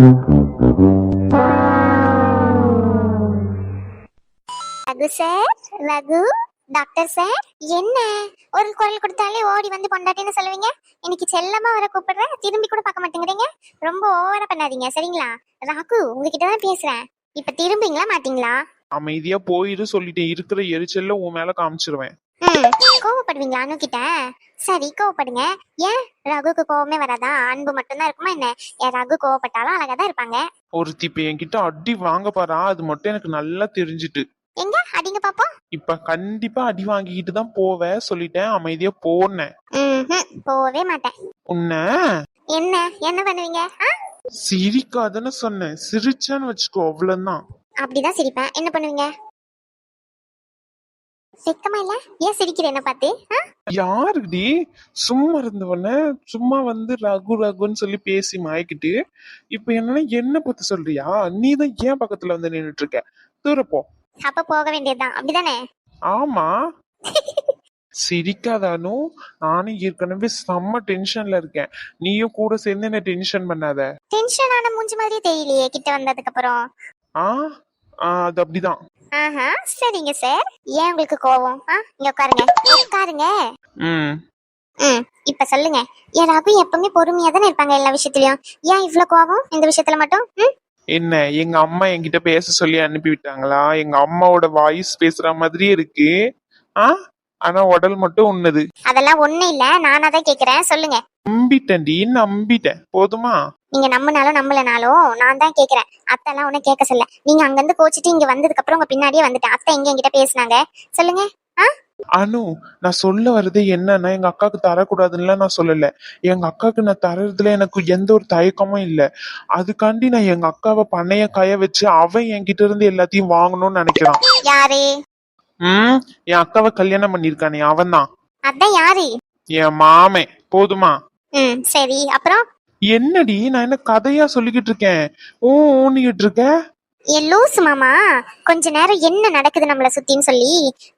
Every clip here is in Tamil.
Raghu sir Raghu doctor sir என்ன? ஒரு குரல் கொடுத்தாலே ஓடி வந்து பொண்டாட்டின்னு சொல்லுவீங்க? இன்னைக்கு செல்லமா வர கூப்பிடுறேன். திரும்பி கூட பார்க்க மாட்டேங்கிறீங்க. ரொம்ப ஓவரா பண்ணாதீங்க சரிங்களா? ராகு உங்ககிட்ட தான் பேசுறேன். இப்ப திரும்பிங்களா மாட்டீங்களா? அமைதியா போயிரு சொல்லிட்டேன். இருக்கிற எரிச்சல்ல உன் மேல காமிச்சிருவேன். ம். கோவப்படுவீங்களா அனு கிட்ட சரி கோவப்படுங்க. ஏன்? ரகுக்கு கோவமே வராதா? அன்பு மட்டும்தான் இருக்குமா என்ன? ஏன் ரகு கோவப்பட்டாலும் அழகா தான் இருப்பாங்க. ஒருத்தி இப்ப என்கிட்ட அடி வாங்க பாரா அது மட்டும் எனக்கு நல்லா தெரிஞ்சுட்டு. எங்க? அடிங்க பாப்போம். இப்ப கண்டிப்பா அடி வாங்கிக்கிட்டு தான் போவ சொல்லிட்டேன். அமைதியா போனேன். போகவே மாட்டேன். உன்னை? என்ன? என்ன பண்ணுவீங்க? சிரிக்காதன்னு சொன்னேன். சிரிச்சான்னு வச்சுக்கோ அவ்வளவுதான். அப்படிதான் சிரிப்பேன். என்ன பண்ணுவீங்க? வெக்கமா இல்ல? ஏன் சிரிக்கிற என்ன பார்த்து? யாருடி? சும்மா இருந்தவன சும்மா வந்து ரகு ரகுன்னு சொல்லி பேசி மாய்க்கிட்டு இப்ப என்னன்னா என்ன பத்தி சொல்றியா? நீ தான் ஏன் பக்கத்துல வந்து நின்னுட்டு இருக்க தூரப்போ அப்ப போக வேண்டியதுதான். அப்படிதானே? ஆமா. சிரிக்காதானு? நானும் ஏற்கனவே செம்ம டென்ஷன்ல இருக்கேன். நீயும் கூட சேர்ந்து என்ன டென்ஷன் பண்ணாத? டென்ஷன் ஆன மூஞ்சி மாதிரியே தெரியலையே கிட்ட வந்ததுக்கு அப்புறம் ஆ, அது அப்படிதான். ஆஹா சரிங்க சார். ஏன் உங்களுக்கு கோவம்? ஆ இங்க உட்காருங்க. உட்காருங்க. ம். ம் இப்ப சொல்லுங்க. என் ரகு எப்பவுமே பொறுமையா தானே இருப்பாங்க எல்லா விஷயத்துலயும்? ஏன் இவ்ளோ கோவம் இந்த விஷயத்துல மட்டும்? ம்? என்ன எங்க அம்மா என்கிட்ட பேச சொல்லி அனுப்பி விட்டாங்களா? எங்க அம்மாவோட வாய்ஸ் பேசுற மாதிரியே இருக்கு. ஆ ஆனா உடல் மட்டும் உன்னது அதெல்லாம் ஒண்ணு இல்ல நானா தான் கேக்குறேன். சொல்லுங்க. நம்பிட்டேன்டி நம்பிட்டேன். போதுமா? நீங்க நம்பினாலும் நம்பலனாலும் நான் தான் கேக்குறேன். அத்தெல்லாம் ஒன்னும் கேட்க சொல்ல. நீங்க அங்கிருந்து கோச்சிட்டு இங்க வந்ததுக்கு அப்புறம் உங்க பின்னாடியே வந்துட்டேன். அத்தை எங்க என்கிட்ட பேசுனாங்க? சொல்லுங்க. அனு நான் சொல்ல வர்றது என்னன்னா எங்க அக்காவுக்கு தரக்கூடாதுன்னு நான் சொல்லல. எங்க அக்காவுக்கு நான் தரதுல எனக்கு எந்த ஒரு தயக்கமும் இல்ல. அதுக்காண்டி நான் எங்க அக்காவை பண்ணைய காய வச்சு அவன் என்கிட்ட இருந்து எல்லாத்தையும் வாங்கணும்னு நினைக்கிறான். யாரு? ம்? என் அக்காவை கல்யாணம் பண்ணிருக்கானே அவன் தான் அதான் யாரு? என் மாமே போதுமா? ம் சரி. அப்புறம்? என்னடி? நான் என்ன கதையா சொல்லிக்கிட்டு இருக்கேன்? ஊ ஊனிக்கிட்டு இருக்க? லூசு மாமா. கொஞ்ச நேரம் என்ன நடக்குது நம்மள சுத்தின்னு சொல்லி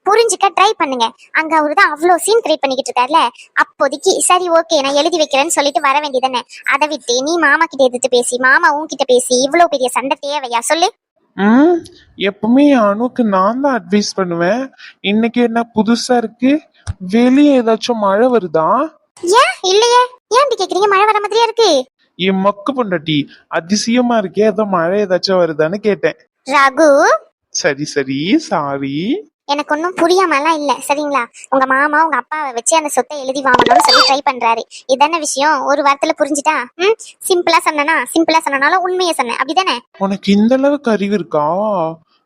புரிஞ்சுக்க ட்ரை பண்ணுங்க. அங்க அவரு தான் அவ்வளோ சீன் கிரியேட் பண்ணிக்கிட்டு இருக்காருல. அப்போதைக்கு சரி ஓகே நான் எழுதி வைக்கிறேன்னு சொல்லிட்டு வர வேண்டியதானே. அதை விட்டு நீ மாமா கிட்ட எதிர்த்து பேசி மாமா உன்கிட்ட பேசி இவ்வளவு பெரிய சண்டை தேவையா? சொல்லு. ம் எப்பவுமே அணுக்கு நான் தான் அட்வைஸ் பண்ணுவேன். இன்னைக்கு என்ன புதுசா இருக்கு? வெளியே ஏதாச்சும் மழை வருதா? ஏன்? இல்லையே. ஏன் இப்படி கேக்குறீங்க? மழை வர மாதிரியா இருக்கு? என் மக்கு பொண்டாட்டி அதிசயமா இருக்கே. ஏதோ மழை ஏதாச்சும் வருதான்னு கேட்டேன். ரகு? சரி சரி. சாரி எனக்கு ஒன்றும் புரியாமலாம் இல்ல. சரிங்களா? உங்க மாமா உங்க அப்பாவை வச்சு அந்த சொத்தை எழுதி வாங்கணும்னு சொல்லி ட்ரை பண்றாரு. இதான விஷயம்? ஒரு வாரத்துல புரிஞ்சுட்டா ம்? சிம்பிளா சொன்னனா? சிம்பிளா சொன்னனாலும் உண்மையை சொன்னேன். அப்படிதானே? உனக்கு இந்த அளவுக்கு அறிவு இருக்கா?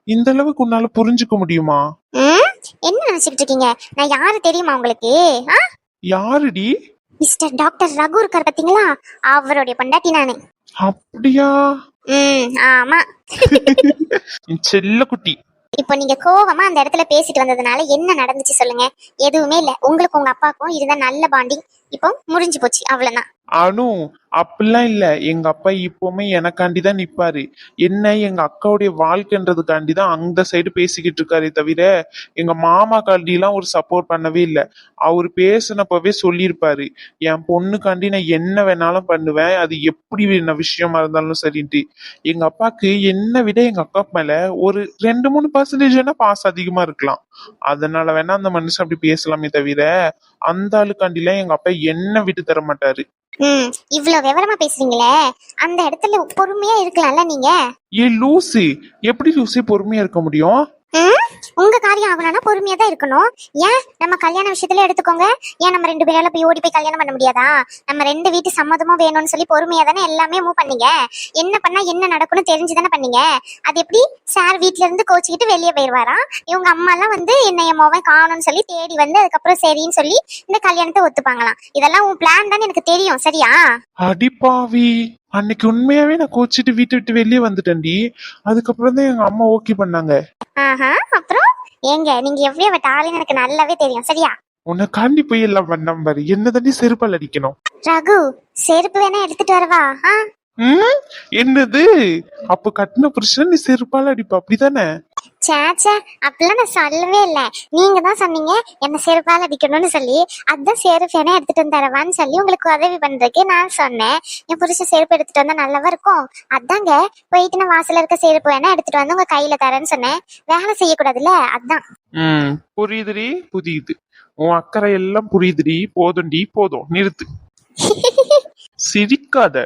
இந்த அளவுக்கு உன்னால புரிஞ்சுக்க முடியுமா? ம்? என்ன நினைச்சிட்டு இருக்கீங்க? நான் யாரு தெரியுமா உங்களுக்கு? ஆ? யாருடி? மிஸ்டர் டாக்டர் ரகு இருக்கார் பாத்தீங்களா? அவருடைய பொண்டாட்டி நானு. அப்படியா? ம் ஆமா. செல்ல குட்டி. இப்போ நீங்க கோவமா அந்த இடத்துல பேசிட்டு வந்ததுனால என்ன நடந்துச்சு சொல்லுங்க? எதுவுமே இல்ல. உங்களுக்கு உங்க அப்பாவுக்கும் இருந்த நல்ல பாண்டிங் இப்போ முறிஞ்சு போச்சு. அவ்வளவுதான். அனு அப்படிலாம் இல்ல. எங்க அப்பா இப்பவுமே எனக்காண்டி தான் நிப்பாரு. என்ன எங்க அக்காவுடைய வாழ்க்கைன்றதுக்காண்டி தான் அந்த சைடு பேசிக்கிட்டு இருக்காரே தவிர எங்க மாமா எல்லாம் ஒரு சப்போர்ட் பண்ணவே இல்ல. அவரு பேசினப்பவே சொல்லியிருப்பாரு. என் பொண்ணுக்காண்டி நான் என்ன வேணாலும் பண்ணுவேன். அது எப்படி என்ன விஷயமா இருந்தாலும் சரின்ட்டு. எங்க அப்பாக்கு என்னை விட எங்க அக்கா மேல ஒரு ரெண்டு மூணு பர்சன்டேஜ் வேணா பாஸ் அதிகமா இருக்கலாம். அதனால வேணா அந்த மனுஷன் அப்படி பேசலாமே தவிர அந்த ஆளுக்காண்டிலாம் எங்க அப்பா என்ன விட்டு தர மாட்டாரு. ம் இவ்வளவு விவரமா பேசுறீங்களே? அந்த இடத்துல பொறுமையா இருக்கலாம்ல நீங்க? ஏ லூசு. எப்படி லூசி பொறுமையா இருக்க முடியும்? உங்க காரியம் ஆகணும்னா பொறுமையா தான் இருக்கணும். ஏன்? நம்ம கல்யாண விஷயத்துல எடுத்துக்கோங்க. ஏன் நம்ம ரெண்டு பேரால போய் ஓடி போய் கல்யாணம் பண்ண முடியாதா? நம்ம ரெண்டு வீட்டு சம்மதமும் வேணும்னு சொல்லி பொறுமையா தானே எல்லாமே மூவ் பண்ணீங்க? என்ன பண்ணா என்ன நடக்கும்னு தெரிஞ்சு தானே பண்ணீங்க? அது எப்படி? சார் வீட்ல இருந்து கோச்சிக்கிட்டு வெளியே போயிடுவாராம் இவங்க அம்மா எல்லாம் வந்து என்னைய மோவன் காணும்னு சொல்லி தேடி வந்து அதுக்கப்புறம் சரின்னு சொல்லி இந்த கல்யாணத்தை ஒத்துப்பாங்களாம். இதெல்லாம் உன் பிளான் தான் எனக்கு தெரியும். சரியா? அடிப்பாவி அன்னைக்கு உண்மையாவே நான் கோச்சிட்டு வீட்டை விட்டு வெளியே வந்துட்டேன்டி. அதுக்கப்புறம் தான் எங்க அம்மா ஓகே பண்ணாங்க. ஆஹா அப்புறம்? ஏங்க நீங்க எவ்வளவு விட்ட ஆளுன்னு எனக்கு நல்லாவே தெரியும். சரியா? உன்னை காண்டி போய் எல்லாம் பண்ண பாரு. என்ன தண்டி செருப்பால் அடிக்கணும்? ரகு செருப்பு வேணா எடுத்துட்டு வரவா? ஆ? ம்? என்னது? அப்ப கட்டின புருஷன் நீ செருப்பால் அடிப்ப. அப்படிதானே? சேச்சே அப்படிலாம் நான் சொல்லவே இல்லை. நீங்க தான் சொன்னீங்க என்ன செருப்பால் அடிக்கணும்னு சொல்லி. அதான் செருப்பு வேணா எடுத்துட்டு வந்து தரவான்னு சொல்லி உங்களுக்கு உதவி பண்றதுக்கு நான் சொன்னேன். என் புருஷன் செருப்பு எடுத்துட்டு வந்தா நல்லாவா இருக்கும். அதாங்க போயிட்டு நான் வாசல்ல இருக்க செருப்பு வேணா எடுத்துட்டு வந்து உங்க கையில தரேன்னு சொன்னேன். வேலை செய்யக்கூடாதுல்ல? அதான். புரியுதுடி? புரியுது. உன் அக்கறை எல்லாம் புரியுதுடி? போதும்டி? போதும். நிறுத்து. சிரிக்காத.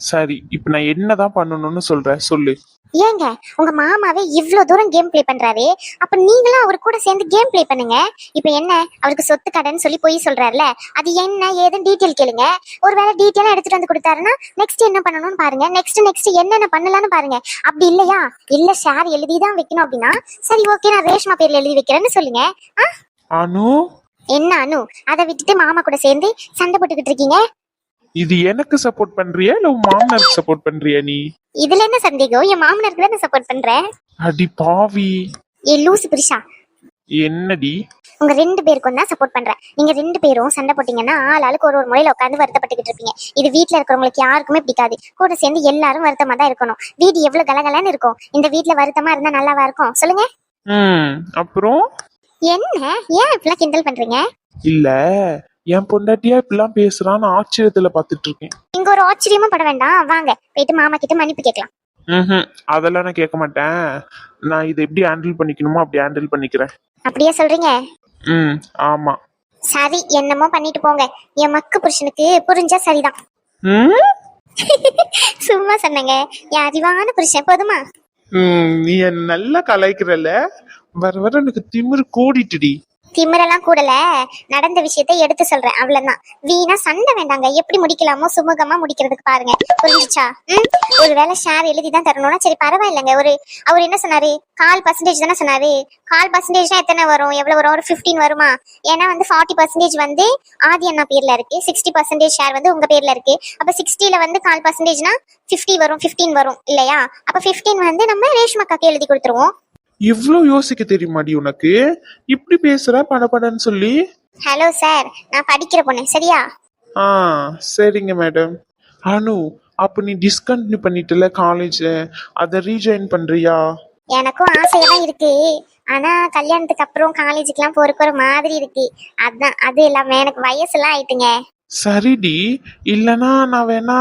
சரி இப்ப நான் என்னதான் பண்ணணும்னு சொல்றேன்? சொல்லு. ஏங்க உங்க மாமாவே இவ்ளோ தூரம் கேம் ப்ளே பண்றாரு. அப்ப நீங்களும் அவர் கூட சேர்ந்து கேம் ப்ளே பண்ணுங்க. இப்ப என்ன அவருக்கு சொத்து கடன் சொல்லி போய் சொல்றாருல அது என்ன ஏதுன்னு டீட்டெயில் கேளுங்க. ஒருவேளை டீட்டெயிலா எடுத்துட்டு வந்து கொடுத்தாருன்னா நெக்ஸ்ட் என்ன பண்ணணும்னு பாருங்க. நெக்ஸ்ட் நெக்ஸ்ட் என்னென்ன பண்ணலாம்னு பாருங்க. அப்படி இல்லையா? இல்ல ஷேர் எழுதி தான் வைக்கணும் அப்படின்னா சரி ஓகே நான் ரேஷ்மா பேர்ல எழுதி வைக்கிறேன்னு சொல்லுங்க. ஆ? அனு? என்ன அனு? அதை விட்டுட்டு மாமா கூட சேர்ந்து சண்டை போட்டுக்கிட்டு இருக்கீங்க? இது எனக்கு சப்போர்ட் பண்றியா இல்ல உன் மாமனாருக்கு சப்போர்ட் பண்றியா நீ? இதுல என்ன சந்தேகம்? என் மாமனாருக்கு தான் சப்போர்ட் பண்றேன் அடி பாவி. ஏ லூசு புருஷா. என்னடி? உங்க ரெண்டு பேருக்கும் தான் சப்போர்ட் பண்றேன். நீங்க ரெண்டு பேரும் சண்டை போட்டீங்கன்னா ஆள் ஆளுக்கு ஒரு ஒரு முறையில உட்காந்து வருத்தப்பட்டுக்கிட்டு இருப்பீங்க. இது வீட்ல இருக்கிறவங்களுக்கு யாருக்குமே பிடிக்காது. கூட சேர்ந்து எல்லாரும் வருத்தமா தான் இருக்கணும். வீடு எவ்வளவு கலகலன்னு இருக்கும். இந்த வீட்ல வருத்தமா இருந்தா நல்லாவா இருக்கும்? சொல்லுங்க. ம் அப்புறம்? என்ன? ஏன் இப்படிலாம் கிண்டல் பண்றீங்க? இல்ல. என் பொண்டாட்டியா இப்படிலாம் பேசுறான்னு ஆச்சரியத்துல பாத்துட்டு இருக்கேன் இங்க ஒரு ஆச்சரியமும் பட வேண்டாம். வாங்க போயிட்டு மாமா கிட்ட மன்னிப்பு கேட்கலாம். ம்ஹும். அதெல்லாம் நான் கேட்க மாட்டேன். நான் இதை எப்படி ஹேண்டில் பண்ணிக்கணுமோ அப்படி ஹேண்டில் பண்ணிக்கிறேன். அப்படியே சொல்றீங்க? ம் ஆமா. சரி என்னமோ பண்ணிட்டு போங்க. என் மக்கு புருஷனுக்கு புரிஞ்சா சரிதான். ம்? சும்மா சொன்னேங்க. என் அறிவான புருஷன் போதுமா? ம், நீ என்ன நல்லா கலாய்க்கிறல்ல? வர வர எனக்கு திமிரு கூடிட்டுடி. திமிரெல்லாம் கூடல. நடந்த விஷயத்தை எடுத்து சொல்றேன். அவ்வளவுதான். வீணா சண்டை வேண்டாங்க. எப்படி முடிக்கலாமோ சுமூகமா முடிக்கிறதுக்கு பாருங்க. புரிஞ்சுச்சா? ம்? ஒருவேளை ஷேர் எழுதி தான் தரணும்னா சரி பரவாயில்லைங்க. ஒரு அவர் என்ன சொன்னாரு? கால் பர்சன்டேஜ் தானே சொன்னாரு. கால் பர்சன்டேஜ்னா எத்தனை வரும்? எவ்வளவு வரும்? ஒரு 15 வருமா? ஏன்னா வந்து ஃபார்ட்டி பர்சன்டேஜ் வந்து ஆதி அண்ணா பேர்ல இருக்கு. சிக்ஸ்டி பர்சன்டேஜ் ஷேர் வந்து உங்க பேர்ல இருக்கு. அப்ப சிக்ஸ்டில வந்து கால் பர்சன்டேஜ்னா 50 வரும் 15 வரும். இல்லையா? அப்ப 15 வந்து நம்ம ரேஷ்மாக்காக்கு எழுதி கொடுத்துருவோம். இவ்ளோ யோசிக்க தெரியுமாடி உனக்கு? இப்படி பேசுற படபடன்னு சொல்லி? ஹலோ சார் நான் படிக்கிற பொண்ணு. சரியா? ஆ சரிங்க மேடம் அனு அப்ப நீ டிஸ்கண்டினியூ பண்ணிட்டல காலேஜ் அதை ரீஜாயின் பண்றியா? எனக்கும் ஆசையா தான் இருக்கு. ஆனா கல்யாணத்துக்கு அப்புறம் காலேஜுக்குலாம் போறதுக்கு ஒரு மாதிரி இருக்கு. அதான் அது இல்லாம எனக்கு வயசுலாம் ஆயிட்டுங்க. சரிடி. இல்லனா நான் வேணா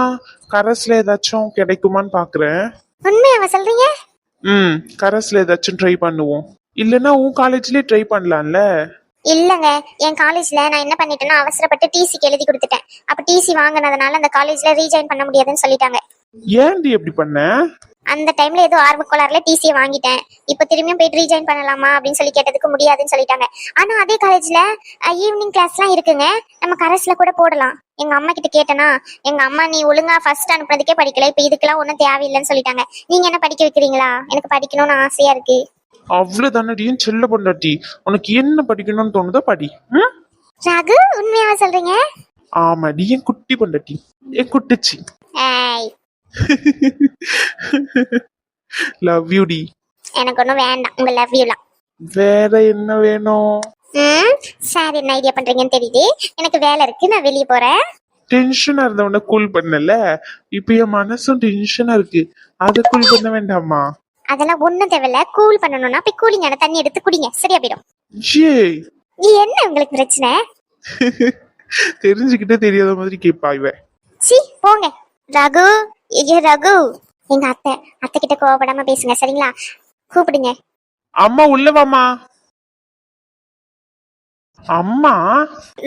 கரஸ்ல ஏதாச்சும் கிடைக்குமான்னு பாக்குறேன். உண்மையாவ சொல்றீங்க? ம். கரஸ்ல ஏதாச்சும் ட்ரை பண்ணுவோம். இல்லனா உன் காலேஜ்லயே ட்ரை பண்ணலாம்ல? இல்லங்க. என் காலேஜ்ல நான் என்ன பண்ணிட்டேன்னா அவசரப்பட்டு டிசிக்கு எழுதி கொடுத்துட்டேன். அப்ப டிசி வாங்கினதுனால அந்த காலேஜ்ல ரீஜாயின் பண்ண முடியாதுன்னு சொல்லிட்டாங்க. ஏன்டி எப்படி பண்ண? அந்த டைம்ல ஏதோ ஆர்வ கோளாறுல டிசியை வாங்கிட்டேன். இப்போ திரும்பியும் போயிட்டு ரீஜாயின் பண்ணலாமா அப்படின்னு சொல்லி கேட்டதுக்கு முடியாதுன்னு சொல்லிட்டாங்க. ஆனா அதே காலேஜ்ல ஈவினிங் கிளாஸ்லாம் இருக்குங்க. நம்ம கரஸ்ல கூட போடலாம். எங்க அம்மா கிட்ட கேட்டேனா எங்க அம்மா நீ ஒழுங்கா ஃபர்ஸ்ட் அனுப்புனதுக்கே படிக்கல. இப்போ இதுக்கெல்லாம் ஒன்றும் தேவையில்லைன்னு சொல்லிட்டாங்க. நீங்க என்ன படிக்க வைக்கிறீங்களா? எனக்கு படிக்கணும்னு ஆசையா இருக்கு. அவ்வளவுதானடியும் செல்ல பொண்டாட்டி. உனக்கு என்ன படிக்கணும்னு தோணுதோ படி? ரகு உண்மையாவா சொல்றீங்க? ஆமாடி என் குட்டி பொண்டாட்டி. என் குட்டிச்சி. லவ் யூடி எனக்கு ஒன்றும் வேண்டாம். உங்க லவ் யூலாம் வேற என்ன வேணும்? ம் சார் என்ன ஐடியா பண்றீங்கன்னு தெரியுது. எனக்கு வேலை இருக்கு நான் வெளியே போறேன். டென்ஷனா இருந்தவன கூல் பண்ணல. இப்ப என் மனசும் டென்ஷனா இருக்கு. அதை கூல் பண்ண வேண்டாமா? அதெல்லாம் ஒண்ணும் தேவையில்ல. கூல் பண்ணணும்னா போய் கூலிங்கான தண்ணி எடுத்து குடிங்க. சரியா போயிடும். ஏய் இது என்ன உங்களுக்கு பிரச்சனை? தெரிஞ்சுக்கிட்டே தெரியாத மாதிரி கேப்பா இவ. சி போங்க. ரகு. ஐயோ ரகு. எங்க அத்தை அத்தை கிட்ட கோவப்படாம பேசுங்க சரிங்களா? கூப்பிடுங்க. அம்மா உள்ள வாம்மா. அம்மா?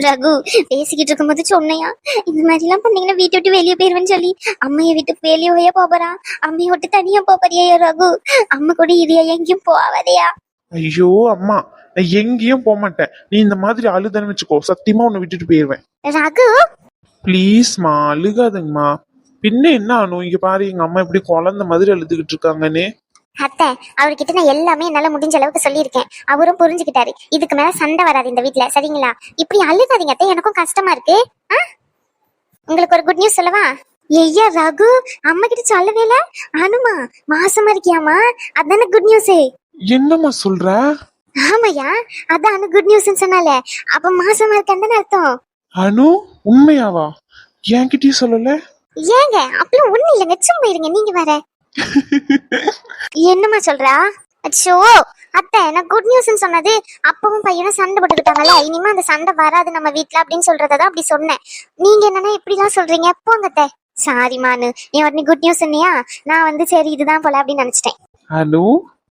ரகு பேசிக்கிட்டு இருக்கும்போது சொன்னையா? இந்த மாதிரி எல்லாம் பண்ணீங்கன்னா வீட்டை விட்டு வெளியே போயிருவேன்னு சொல்லி. அம்மையை விட்டு வெளியே போயே போறா? அம்மையை விட்டு தனியா போறியா ரகு? அம்மா கூட இதையா எங்கேயும் போவாதையா? ஐயோ அம்மா நான் எங்கேயும் போக மாட்டேன். நீ இந்த மாதிரி அழுதன்னு வச்சுக்கோ. சத்தியமா உன்னை விட்டுட்டு போயிருவேன். ரகு? ப்ளீஸ்மா அழுகாதங்கம்மா. பின்ன என்ன ஆனும் இங்க பாரு எங்க அம்மா இப்படி குழந்தை மாதிரி அழுதுகிட்டு இருக்காங்கன்னு. அத்தை அவர்கிட்ட நான் எல்லாமே என்னால முடிஞ்ச அளவுக்கு சொல்லியிருக்கேன். அவரும் புரிஞ்சுக்கிட்டாரு. இதுக்கு மேல சண்டை வராது இந்த வீட்ல சரிங்களா? இப்படி அழுகாதீங்க அத்தை. எனக்கும் கஷ்டமா இருக்கு. ஆ? உங்களுக்கு ஒரு குட் நியூஸ் சொல்லவா? ஐயா ரகு அம்மா கிட்ட சொல்லவே இல்ல அனுமா மாசமா இருக்கியாமா அதானே குட் நியூஸ் என்னம்மா சொல்ற? ஆமாயா அதான் குட் நியூஸ்னு சொன்னால. அப்ப மாசமா இருக்கான்னு அர்த்தம். அனு உண்மையாவா? என்கிட்டயும் சொல்லல? ஏங்க அப்பெல்லாம் ஒண்ணு இல்லைங்க. சும்மா இருங்க நீங்க வேற. என்னம்மா சொல்றா? அச்சோ அத்தை நான் குட் நியூஸ்னு சொன்னது அப்பவும் பையனும் சண்டை போட்டுக்கிட்டாங்கல்ல இனிமே அந்த சண்டை வராது நம்ம வீட்ல அப்படின்னு சொல்றதான் அப்படி சொன்னேன். நீங்க என்னன்னா இப்படிலாம் சொல்றீங்க? போங்க அத்தை. சாரி மானு. நீ உடனே குட் நியூஸ் சொன்னியா? நான் வந்து சரி இதுதான் போல அப்படின்னு நினைச்சிட்டேன். ஹலோ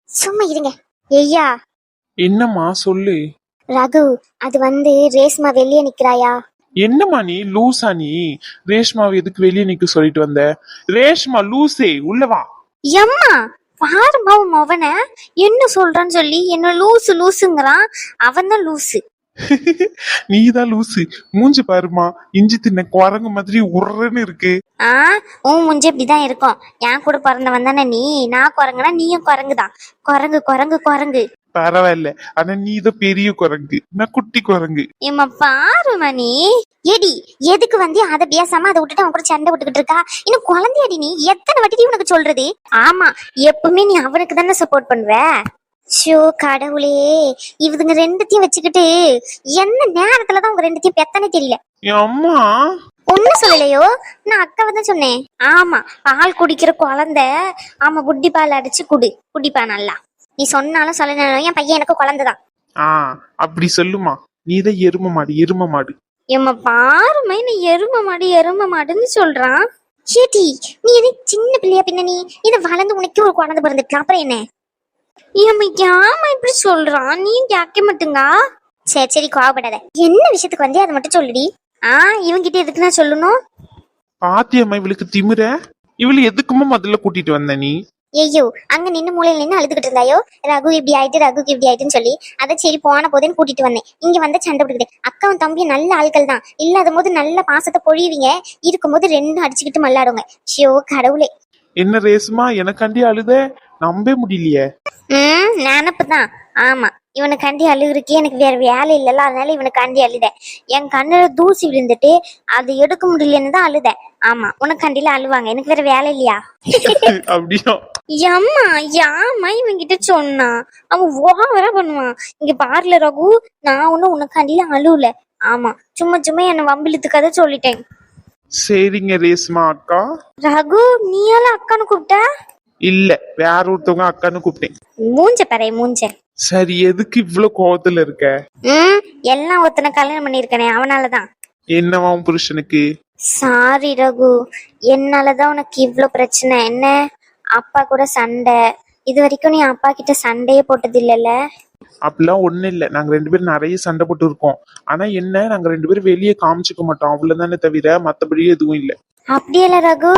சும்மா இருங்க. ஐயா என்னம்மா சொல்லு. ரகு அது வந்து ரேஸ்மா வெளியே நிக்கிறாயா? என்னம்மா நீ? லூசா நீ? ரேஷ்மாவை எதுக்கு வெளியே நிக்க சொல்லிட்டு வந்த? ரேஷ்மா லூசே உள்ள வா. எம்மா பாருமா உன் மவன? என்ன சொல்றான்னு சொல்லி என்ன லூசு லூசுங்கிறான். அவன் தான் லூசு. நீதான் லூசு. மூஞ்சி பாருமா இஞ்சி தின்ன குரங்கு மாதிரி உர்றன்னு இருக்கு. ஆ உன் முஞ்சு இப்படிதான் இருக்கும். என் கூட பிறந்தவன் தானே நீ? நான் குரங்குனா நீயும் குரங்குதான். குரங்கு குரங்கு குரங்கு. பரவாயில்ல. ஆனா நீதான் பெரிய குரங்கு. நான் குட்டி குரங்கு? ஏம்மா பாரு மணி. ஏடி எதுக்கு வந்து அதை பேசாம அதை விட்டுட்டு அவன் கூட சண்டை விட்டுக்கிட்டு இருக்கா? இன்னும் குழந்தையடி நீ. எத்தனை வாட்டி உனக்கு சொல்றது? ஆமா எப்பவுமே நீ அவனுக்கு தானே சப்போர்ட் பண்ணுவ. ஷோ கடவுளே. இவதுங்க ரெண்டுத்தையும் வச்சுக்கிட்டு எந்த நேரத்துலதான் உங்க ரெண்டுத்தையும் பெத்தனே தெரியல. அம்மா? ஒன்னும் சொல்லலையோ? நான் அக்காவை தான் சொன்னேன். ஆமா பால் குடிக்கிற குழந்தை. ஆமா புட்டி பால் அடிச்சு குடு. குடிப்பா நல்லா. நீ சொன்னாலும் சொல்லனாலும் என் பையன் எனக்கு குழந்தைதான். ஆ அப்படி சொல்லுமா. நீதான் எரும மாடு எரும மாடு. எம்ம பாருமை நீ எரும மாடு எரும மாடுன்னு சொல்றான். சேட்டி நீ எது சின்ன பிள்ளையா பின்ன நீ? இதை வளர்ந்து உனக்கு ஒரு குழந்தை பிறந்துக்கலாம் அப்புறம் என்ன? ஏம்மா ஏமா இப்படி சொல்றான்? நீ கேட்க மாட்டுங்க? சரி சரி கோவப்படாத. என்ன விஷயத்துக்கு வந்து அதை மட்டும் சொல்லுடி. ஆ இவங்கிட்ட எதுக்கு நான் சொல்லணும்? பாத்தியம்மா இவளுக்கு திமிர. இவளு எதுக்குமா முதல்ல கூட்டிட்டு வந்த நீ? ஐயோ அங்க நின்னு மூலையில நின்னு அழுதுகிட்டு இருந்தாயோ? ரகு இப்படி ஆயிட்டு ரகுக்கு இப்படி ஆயிட்டுன்னு சொல்லி அதை சரி போன போதேன்னு கூட்டிட்டு வந்தேன். இங்க வந்து சண்டை பிடிக்குது அக்காவும் தம்பியும் நல்ல ஆட்கள் தான். இல்லாத போது நல்ல பாசத்தை பொழிவீங்க இருக்கும்போது ரெண்டும் அடிச்சுக்கிட்டு மல்லாடுங்க. ஷியோ கடவுளே. என்ன ரேசுமா எனக்காண்டி அழுத? நம்பவே முடியலையே. ம் நினப்பு தான் ஆமா இவனுக்காண்டி அழுகுறக்கே எனக்கு வேற வேலை இல்லைல்ல. அதனால இவனுக்காண்டி அழுதேன். என் கண்ணுல தூசி விழுந்துட்டு அதை எடுக்க முடியலன்னு தான் அழுதேன். ஆமா உனக்காண்டில அழுவாங்க. எனக்கு வேற வேலை இல்லையா? அப்படியா? எம்மா யாமா இவன்கிட்ட சொன்னா? அவன் ஓவரா பண்ணுவான். இங்க பாருல ரகு நான் ஒண்ணு உனக்காண்டில அழுவல. ஆமா சும்மா சும்மா என்ன வம்பிழுத்துக்காத சொல்லிட்டேன். சரிங்க ரேஸ்மா அக்கா. ரகு நீயால அக்கான்னு கூப்பிட்ட? இல்ல வேற ஒருத்தவங்க அக்கான்னு கூப்பிட்டேன். மூஞ்ச பறை மூஞ்ச. சரி எதுக்கு இவ்வளவு கோவத்துல இருக்க? ம் எல்லாம் ஒருத்தனை கல்யாணம் பண்ணிருக்கனே அவனாலதான். என்னவா உன் புருஷனுக்கு? சாரி ரகு என்னாலதான் உனக்கு இவ்ளோ பிரச்சனை என்ன? அப்பா கூட சண்டை. இது வரைக்கும் நீ அப்பா கிட்ட சண்டையே போட்டது இல்லைல்ல அப்படிலாம் ஒண்ணும் இல்ல. நாங்க ரெண்டு பேரும் நிறைய சண்டை போட்டு இருக்கோம் ஆனா என்ன நாங்க ரெண்டு பேரும் வெளியே காமிச்சுக்க மாட்டோம். அவ்வளவுதானே தவிர மத்தபடி எதுவும் இல்ல. அப்படியே ரகு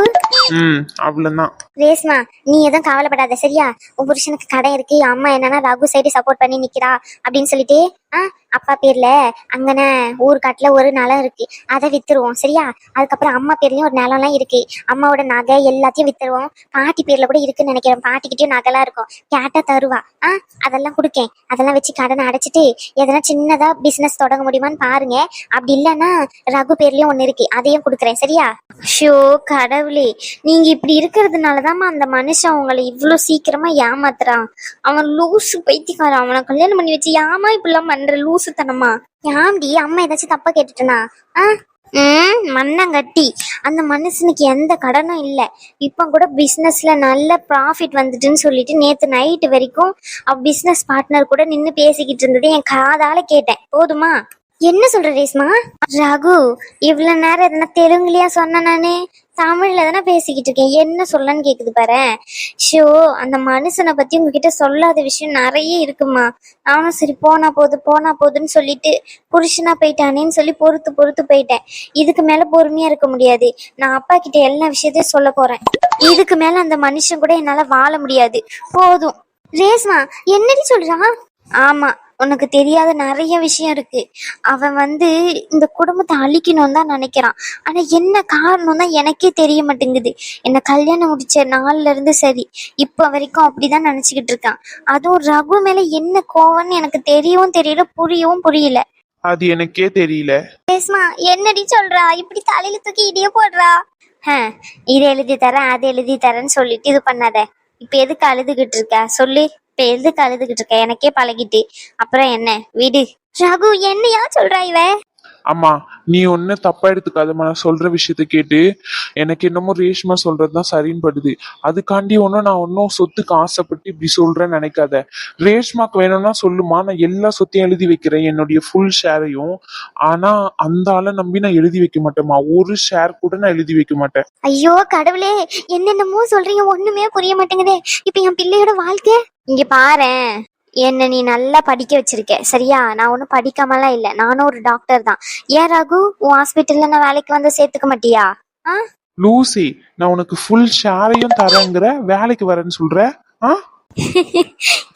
ம் அவ்வளவுதான். ரேஸ்மா நீ எதுவும் கவலைப்படாத சரியா? உன் புருஷனுக்கு கடை இருக்கு அம்மா என்னன்னா ரகு சைடு சப்போர்ட் பண்ணி நிக்கிறா அப்படின்னு சொல்லிட்டு ஆ அப்பா பேர்ல அங்கன ஊர்காட்டுல ஒரு நிலம் இருக்கு அதை வித்துருவோம் சரியா? அதுக்கப்புறம் அம்மா பேர்லயும் ஒரு நிலம்லாம் இருக்கு அம்மாவோட நகை எல்லாத்தையும் வித்துருவோம் பாட்டி பேர்ல கூட இருக்குன்னு நினைக்கிறேன் பாட்டிக்கிட்டயும் நகைலாம் இருக்கும் கேட்டா தருவா ஆ அதெல்லாம் கொடுக்கேன் அதெல்லாம் வச்சு கடனை அடைச்சிட்டு எதனா சின்னதா பிசினஸ் தொடங்க முடியுமான்னு பாருங்க அப்படி இல்லைன்னா ரகு பேர்லயும் ஒன்னு இருக்கு அதையும் கொடுக்குறேன் சரியா? ஷோ கடவுளே நீங்க இப்படி இருக்கிறதுனாலதாம்மா அந்த மனுஷன் உங்களை இவ்வளோ சீக்கிரமா ஏமாத்துறான். அவன் லூசு பைத்தியக்காரன். அவனை கல்யாணம் பண்ணி வச்சு ஏமா இப்படிலாம் பண்ற லூசுத்தனமா? ஏன்டி அம்மா ஏதாச்சும் தப்பா கேட்டுட்டனா? ஆ? ம் மண்ணங்கட்டி அந்த மனுஷனுக்கு எந்த கடனும் இல்ல. இப்ப கூட பிசினஸ்ல நல்ல ப்ராஃபிட் வந்துட்டுன்னு சொல்லிட்டு நேத்து நைட்டு வரைக்கும் அவ பிசினஸ் பார்ட்னர் கூட நின்னு பேசிக்கிட்டு இருந்தது என் காதால கேட்டேன். போதுமா? என்ன சொல்ற ரேஸ்மா ராகு இவ்வளவு நேரம் எதனா தெலுங்குலயா சொன்ன நானே. தமிழ்ல தானே பேசிக்கிட்டு இருக்கேன். என்ன சொல்லன்னு கேக்குது பாரு. ஷோ அந்த மனுஷனை பத்தி உங்ககிட்ட சொல்லாத விஷயம் நிறைய இருக்குமா? நானும் சரி போனா போது போனா போதுன்னு சொல்லிட்டு புருஷனா போயிட்டானேன்னு சொல்லி பொறுத்து பொறுத்து போயிட்டேன். இதுக்கு மேல பொறுமையா இருக்க முடியாது. நான் அப்பா கிட்ட எல்லா விஷயத்தையும் சொல்ல போறேன். இதுக்கு மேல அந்த மனுஷன் கூட என்னால வாழ முடியாது. போதும். ரேஸ்மா என்னடி சொல்றான் ஆமா உனக்கு தெரியாத நிறைய விஷயம் இருக்கு. அவன் வந்து இந்த குடும்பத்தை அழிக்கணும்னு தான் நினைக்கிறான். ஆனா என்ன காரணம் தான் எனக்கே தெரிய மாட்டேங்குது. என்ன கல்யாணம் முடிச்ச நாள்ல இருந்து சரி இப்ப வரைக்கும் அப்படிதான் நினைச்சுக்கிட்டு இருக்கான். அதுவும் ரகு மேல என்ன கோவம்னு எனக்கு தெரியவும் தெரியல புரியவும் புரியல. அது எனக்கே தெரியல. பேசுமா என்னடி சொல்றா? இப்படி தலையில தூக்கி இடிய போடுறா? இது எழுதி தரேன் அது எழுதி தரேன்னு சொல்லிட்டு இது பண்ணாத. இப்ப எதுக்கு அழுதுகிட்டு இருக்க? சொல்லு. இப்ப எதுக்கு அழுதுகிட்டு இருக்க? எனக்கே பழகிட்டு. அப்புறம் என்ன? விடு. ரகு என்னையா சொல்றா இவ? அம்மா நீ ஒண்ணு தப்பா எடுத்துக்காதம்மா நான் சொல்ற விஷயத்த கேட்டு எனக்கு என்னமோ ரேஷ்மா சொல்றதுதான் சரின்னு படுது. அதுக்காண்டி ஒன்னும் நான் ஒன்னும் சொத்துக்கு ஆசைப்பட்டு இப்படி சொல்றேன்னு நினைக்காத. ரேஷ்மாக்கு வேணும்னா சொல்லுமா நான் எல்லா சொத்தையும் எழுதி வைக்கிறேன் என்னுடைய ஃபுல் ஷேரையும் ஆனா அந்த ஆளை நம்பி நான் எழுதி வைக்க மாட்டேம்மா. ஒரு ஷேர் கூட நான் எழுதி வைக்க மாட்டேன். ஐயோ கடவுளே என்னென்னமோ சொல்றீங்க ஒண்ணுமே புரிய மாட்டேங்குதே. இப்ப என் பிள்ளையோட வாழ்க்கை இங்க பாரு என்ன நீ நல்லா படிக்க வச்சிருக்க. சரியா? நான் ஒன்றும் படிக்காமலாம் இல்லை. நானும் ஒரு டாக்டர் தான். ஏன் ராகு? உன் ஹாஸ்பிட்டல்ல நான் வேலைக்கு வந்து சேர்த்துக்க மாட்டியா? ஆ? லூசி நான் உனக்கு ஃபுல் ஷேரையும் தரேங்கிற வேலைக்கு வரேன்னு சொல்ற? ஆ?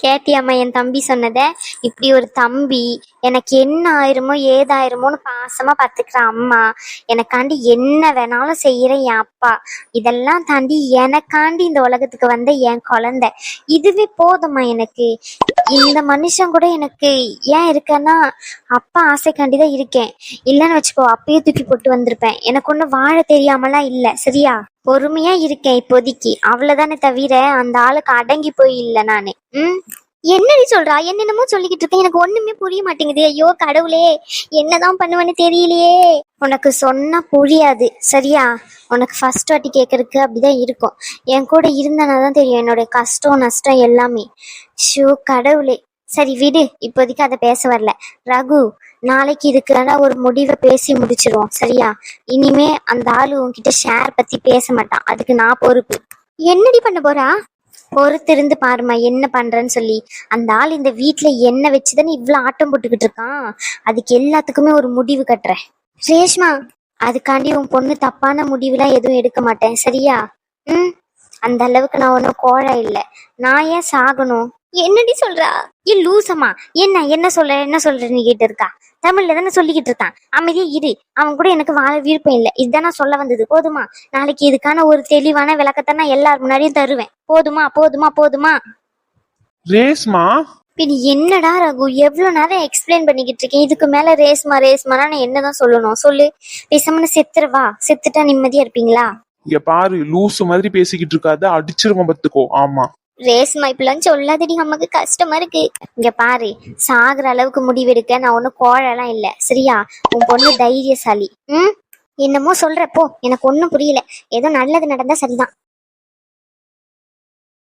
கேட்டியாம்மா என் தம்பி சொன்னத. இப்படி ஒரு தம்பி எனக்கு என்ன ஆயிருமோ ஏதாயிருமோன்னு பாசமா பாத்துக்கிற அம்மா. எனக்காண்டி என்ன வேணாலும் செய்யற என் அப்பா. இதெல்லாம் தாண்டி எனக்காண்டி இந்த உலகத்துக்கு வந்த என் குழந்தை. இதுவே போதும்மா எனக்கு. இந்த மனுஷன் கூட எனக்கு ஏன் இருக்கேன்னா அப்பா ஆசைக்காண்டி தான் இருக்கேன். இல்லைன்னு வச்சுக்கோ அப்பயே தூக்கி போட்டு வந்திருப்பேன். எனக்கு ஒன்றும் வாழ தெரியாமலாம் இல்லை. சரியா? பொறுமையா இருக்கேன் இப்போதைக்கு. அவ்வளவுதானே தவிர அந்த ஆளுக்கு அடங்கி போய் இல்லை நானு. ம்? என்னடி சொல்றா? என்னென்னமோ சொல்லிக்கிட்டு இருக்கேன் எனக்கு ஒண்ணுமே புரிய மாட்டேங்குது. ஐயோ கடவுளே என்னதான் பண்ணுவேன்னு தெரியலையே. உனக்கு சொன்னா புரியாது. சரியா? உனக்கு ஃபர்ஸ்ட் வாட்டி கேட்கறதுக்கு அப்படிதான் இருக்கும். என் கூட இருந்தனா தான் தெரியும். என்னோட கஷ்டம் நஷ்டம் எல்லாமே. ஷோ கடவுளே. சரி விடு. இப்போதைக்கு அதை பேச வரல. ரகு நாளைக்கு இதுக்கான ஒரு முடிவை பேசி முடிச்சிருவோம். சரியா? இனிமே அந்த ஆள் உன்கிட்ட ஷேர் பத்தி பேச மாட்டான். அதுக்கு நான் பொறுப்பு. என்னடி பண்ண போறா? பொறுத்திருந்து பாருமா என்ன பண்றேன்னு சொல்லி. அந்த ஆள் இந்த வீட்டுல என்ன வச்சுதானே இவ்வளவு ஆட்டம் போட்டுக்கிட்டு இருக்கான்? அதுக்கு எல்லாத்துக்குமே ஒரு முடிவு கட்டுறேன். ரேஷ்மா அதுக்காண்டி உன் பொண்ணு தப்பான முடிவுலாம் எதுவும் எடுக்க மாட்டேன். சரியா? ம்? அந்த அளவுக்கு நான் ஒன்றும் கோழை இல்லை. நான் ஏன் சாகணும்? என்னடி சொல்றா? ஏ லூசம்மா. என்ன என்ன சொல்ற என்ன சொல்றன்னு கேட்டு இருக்கா தமிழ்ல தானே சொல்லிக்கிட்டு இருக்கான். அமைதியா இரு. அவன் கூட எனக்கு வாழ விருப்பம் இல்லை. இதுதான் நான் சொல்ல வந்தது. போதுமா? நாளைக்கு இதுக்கான ஒரு தெளிவான விளக்கத்தை நான் எல்லார் முன்னாடியும் தருவேன். போதுமா போதுமா போதுமா? ரேஸ்மா? பின் என்னடா ரகு? எவ்வளவு நேரம் எக்ஸ்பிளைன் பண்ணிக்கிட்டு இருக்கேன். இதுக்கு மேல ரேஸ்மா ரேஸ்மானா நான் என்னதான் சொல்லணும்? சொல்லு. பேசாம செத்துருவா செத்துட்டா நிம்மதியா இருப்பீங்களா? இங்க பாரு லூசு மாதிரி பேசிக்கிட்டு இருக்காத. அடிச்சிருவோம் பத்துக்கோ. ஆமா. ரேஸ்மா இப்பெல்லாம் சொல்லாதடி நமக்கு கஷ்டமா இருக்கு. இங்க பாரு சாகுற அளவுக்கு முடிவெடுக்க நான் ஒன்னும் கோழலாம் இல்ல. சரியா? உன் பொண்ணு தைரியசாலி. ம்? என்னமோ சொல்றப்போ எனக்கு ஒன்றும் புரியல. ஏதோ நல்லது நடந்தா சரிதான்.